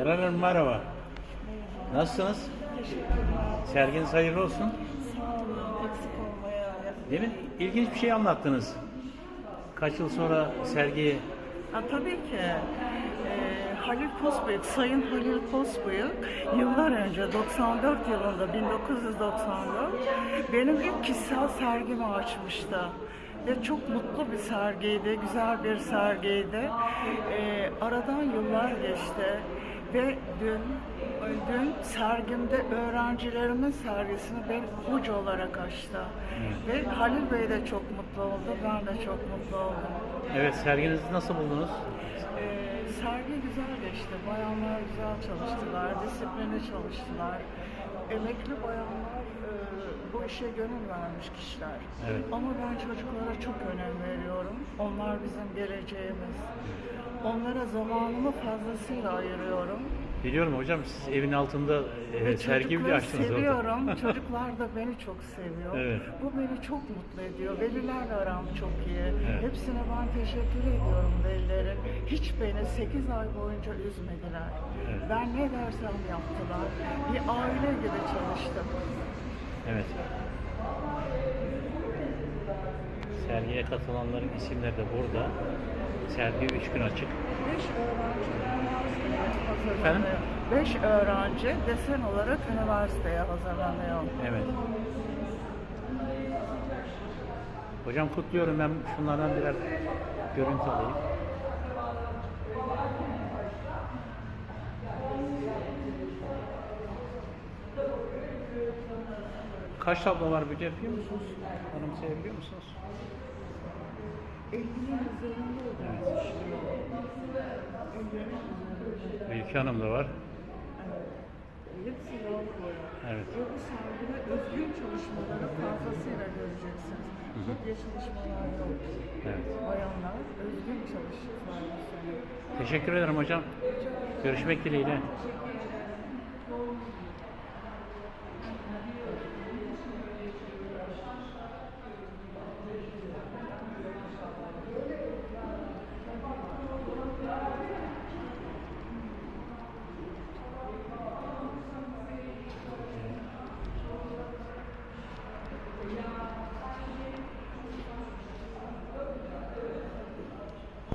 Meral Hanım merhaba. Nasılsınız? Serginiz hayırlı olsun. Sağ olun, eksik olmaya. Demin ilginç bir şey anlattınız. Kaç yıl sonra sergiyi Ha, tabii ki. Ee, Halil Kosbıyık, Sayın Halil Kosbıyık yıllar önce 94 yılında 1994 benim ilk kişisel sergimi açmıştı. Ve çok mutlu bir sergiydi, güzel bir sergiydi. Ee, aradan yıllar geçti ve dün dün sergimde öğrencilerimin sergisini ben hoca olarak açtı. Ve Halil Bey de çok mutlu oldu, ben de çok mutlu oldum. Evet serginizi nasıl buldunuz? Ee, sergi güzel geçti. Bayanlar güzel çalıştılar, disiplinli çalıştılar. Emekli bayanlar e, işe gönül vermiş kişiler. Evet. Ama ben çocuklara çok önem veriyorum. Onlar bizim geleceğimiz. Onlara zamanımı fazlasıyla ayırıyorum. Biliyorum hocam siz evin altında e, sergi bile açtınız seviyorum. orada. Çocuklar da beni çok seviyor. Evet. Bu beni çok mutlu ediyor. Velilerle aram çok iyi. Evet. Hepsine ben teşekkür ediyorum velilerin. Hiç beni 8 ay boyunca üzmediler. Evet. Ben ne dersem yaptılar. Bir aile gibi çalıştım. Evet. Sergiye katılanların isimleri de burada. Sergi 3 gün açık. 5 öğrenci üniversiteye Efendim? hazırlanıyor. 5 öğrenci desen olarak üniversiteye hazırlanıyor. Evet. Hocam kutluyorum ben şunlardan birer görüntü alayım. Kaç tablo var biliyor biliyor musunuz? Anımsayabiliyor musunuz? 50'nin üzerinde olduğunu düşünüyorum. 50'nin üzerinde. Ülke Hanım da var. Hepsi. Evet. Ve bu sergide özgün çalışmaları fazlasıyla göreceksiniz. Kopya çalışmalar yok. Evet. Bayanlar özgün sene. Teşekkür ederim hocam. Görüşmek dileğiyle.